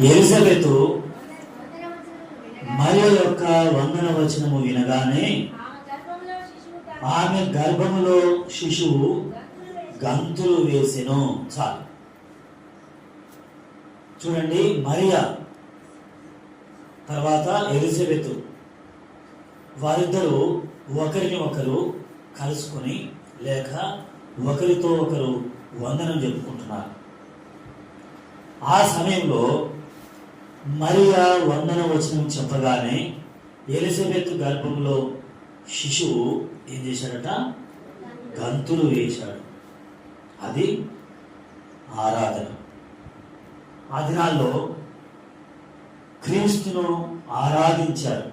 Elizabeth మరియ యొక్క వందన వచనము వినగానే ఆమె గర్భములో శిశువు గంతులు వేసెను. చాలు. చూడండి మరియా తర్వాత ఎలిజబెత్. వారిద్దరూ ఒకరిని ఒకరు కలుసుకొని లేక ఒకరితో ఒకరు వందనం చెప్పుకుంటున్నారు ఆ సమయంలో మరియా వందన వచనం చెప్పగానే ఎలిజబెత్ గర్భంలో శిశువు ఏం చేశాడట? గంతులు వేశాడు. అది ఆరాధన. ఆ దినాల్లో క్రీస్తును ఆరాధించారు.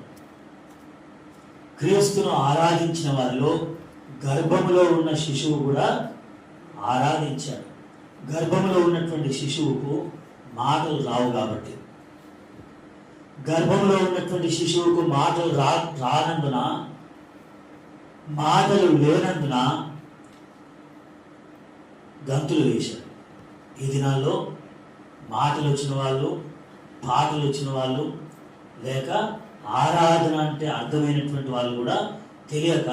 క్రీస్తును ఆరాధించిన వారిలో గర్భములో ఉన్న శిశువు కూడా ఆరాధించాడు. గర్భంలో ఉన్నటువంటి శిశువుకు మాటలు రావు కాబట్టి. గర్భంలో ఉన్నటువంటి శిశువుకు మాటలు రా రానందున మాటలు లేనందున గంతులు వేశారు. ఈ దినాల్లో మాటలు వచ్చిన వాళ్ళు పాటలు వచ్చిన వాళ్ళు లేక ఆరాధన అంటే అర్థమైనటువంటి వాళ్ళు కూడా తెలియక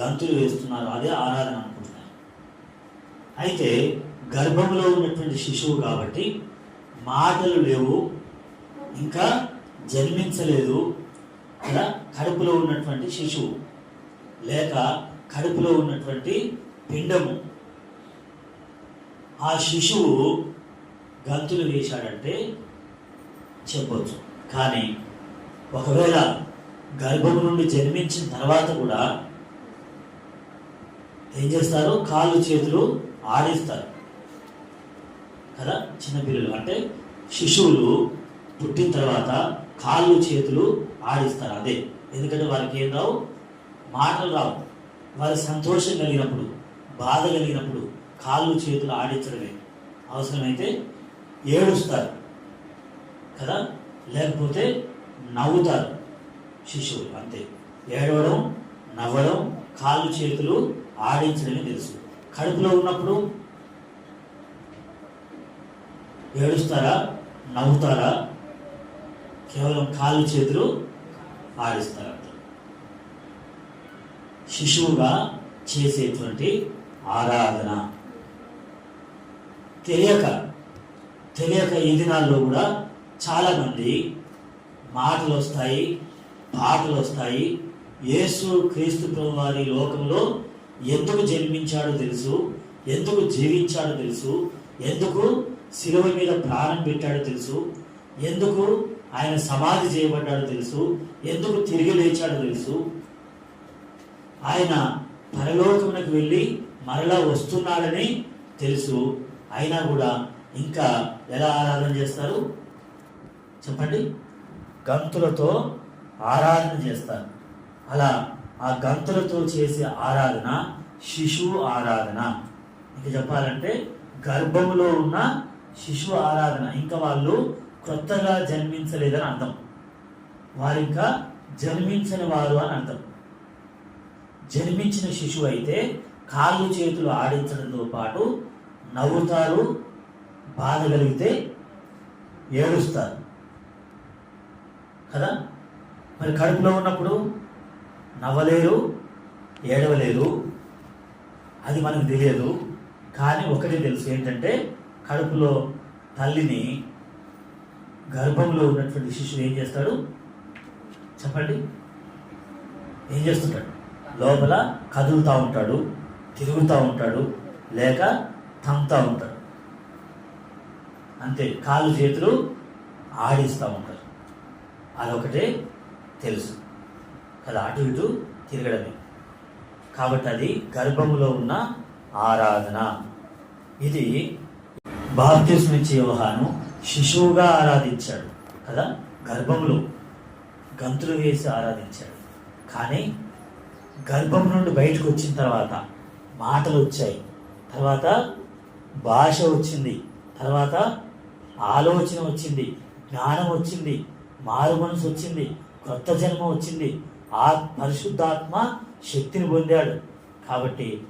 గంతులు వేస్తున్నారు. అదే ఆరాధన అనుకుంటున్నారు. అయితే గర్భంలో ఉన్నటువంటి శిశువు కాబట్టి మాటలు లేవు. ఇంకా జన్మించలేదు అలా కడుపులో ఉన్నటువంటి శిశువు. లేక కడుపులో ఉన్నటువంటి పిండము. ఆ శిశువు గంతులు వేశాడంటే చెప్పవచ్చు కానీ ఒకవేళ గర్భం నుండి జన్మించిన తర్వాత కూడా ఏం చేస్తారు? కాళ్ళు చేతులు ఆడిస్తారు కదా? చిన్నపిల్లలు. అంటే శిశువులు పుట్టిన తర్వాత కాళ్ళు చేతులు ఆడిస్తారు అదే. ఎందుకంటే వారికి ఏం రావు? మాటలు రావు. వారి సంతోషం కలిగినప్పుడు బాధ కలిగినప్పుడు కాళ్ళు చేతులు ఆడించడమే. అవసరమైతే ఏడుస్తారు కదా? లేకపోతే నవ్వుతారు శిశువులు అంతే. ఏడవడం నవ్వడం కాళ్ళు చేతులు ఆడించడమే తెలుసు. కడుపులో ఉన్నప్పుడు ఏడుస్తారా? నవ్వుతారా? కేవలం కాళ్ళు చేతులు ఆడిస్తారా శిశువుగా చేసేటువంటి ఆరాధన. తెలియక తెలియక ఈ దినాల్లో కూడా చాలామంది మాటలు వస్తాయి పాటలు వస్తాయి యేసు క్రీస్తు వారి లోకంలో ఎందుకు జన్మించాడో తెలుసు ఎందుకు జీవించాడో తెలుసు ఎందుకు శిలువ మీద ప్రాణం పెట్టాడో తెలుసు ఎందుకు ఆయన సమాధి చేయబడ్డాడు తెలుసు ఎందుకు తిరిగి లేచాడో తెలుసు. ఆయన పరలోకమునకు వెళ్ళి మరలా వస్తున్నాడని తెలుసు. అయినా కూడా ఇంకా ఎలా ఆరాధన చేస్తారు? చెప్పండి. గంతులతో ఆరాధన చేస్తారు. అలా ఆ గంతులతో చేసే ఆరాధన శిశువు ఆరాధన. ఇంకా చెప్పాలంటే గర్భంలో ఉన్న శిశువు ఆరాధన. ఇంకా వాళ్ళు కొత్తగా జన్మించలేదని అర్థం. వారు ఇంకా జన్మించని వారు అని అర్థం. జన్మించిన శిశువు అయితే కాళ్ళు చేతులు ఆడించడంతో పాటు నవ్వుతారు బాధ కలిగితే ఏడుస్తారు. కదా? మరి కడుపులో ఉన్నప్పుడు నవ్వలేరు ఏడవలేరు? అది మనకు తెలియదు. కానీ ఒకటి తెలుసు ఏంటంటే కడుపులో తల్లిని గర్భంలో ఉన్నటువంటి శిశువు ఏం చేస్తాడు? చెప్పండి. ఏం చేస్తుంటాడు? లోపల కదులుతూ ఉంటాడు తిరుగుతూ ఉంటాడు లేక తమ్ముతూ ఉంటాడు. అంతే. కాలు చేతులు ఆడిస్తూ ఉంటారు. అదొకటే తెలుసు. కదా అటు ఇటు తిరగడమే. కాబట్టి అది గర్భంలో ఉన్న ఆరాధన. ఇది భారతదేశం ఇచ్చే యోహాను శిశువుగా ఆరాధించాడు కదా? గర్భంలో గంతులు వేసి ఆరాధించాడు. కానీ గర్భం నుండి బయటకు వచ్చిన తర్వాత మాటలు వచ్చాయి. తర్వాత భాష వచ్చింది. తర్వాత ఆలోచన వచ్చింది. జ్ఞానం వచ్చింది. మారు మనసు వచ్చింది. కొత్త జన్మ వచ్చింది. ఆ పరిశుద్ధాత్మ శక్తిని పొందాడు. కాబట్టి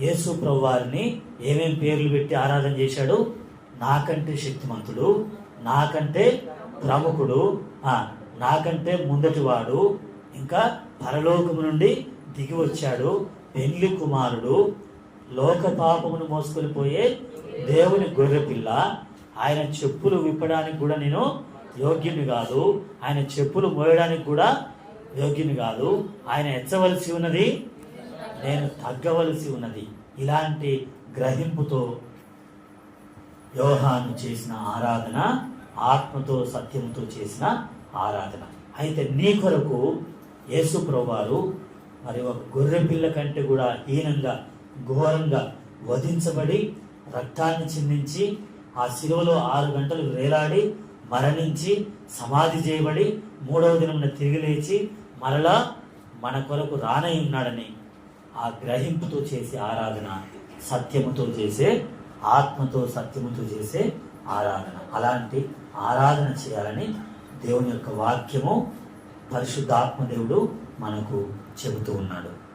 యేసు ప్రభు వారిని ఏమేం పేర్లు పెట్టి ఆరాధన చేశాడు? నాకంటే శక్తిమంతుడు నాకంటే ప్రముఖుడు నాకంటే ముందటివాడు ఇంకా పరలోకము నుండి దిగి వచ్చాడు పెళ్ళి కుమారుడు లోక పాపమును మోసుకొని పోయే దేవుని గొర్రెపిల్ల ఆయన చెప్పులు విప్పడానికి కూడా నేను యోగ్యుని కాదు ఆయన చెప్పులు మోయడానికి కూడా యోగ్యుని కాదు. ఆయన ఎచ్చవలసి ఉన్నది నేను తగ్గవలసి ఉన్నది. ఇలాంటి గ్రహింపుతో యోహాను చేసిన ఆరాధన ఆత్మతో సత్యముతో చేసిన ఆరాధన. అయితే నీ కొరకు యేసు ప్రభువారు మరి ఒక గొర్రె పిల్ల కంటే కూడా హీనంగా ఘోరంగా వధించబడి రక్తాన్ని చిందించి ఆ శిలువలో ఆరు గంటలు వేలాడి మరణించి సమాధి చేయబడి మూడవ దినమున తిరిగి లేచి మరలా మన కొరకు రానై ఉన్నాడని ఆ గ్రహింపుతో చేసే ఆరాధన సత్యముతో చేసే ఆత్మతో సత్యముతో చేసే ఆరాధన. అలాంటి ఆరాధన చేయాలని దేవుని యొక్క వాక్యము పరిశుద్ధాత్మ దేవుడు మనకు చెబుతూ ఉన్నాడు.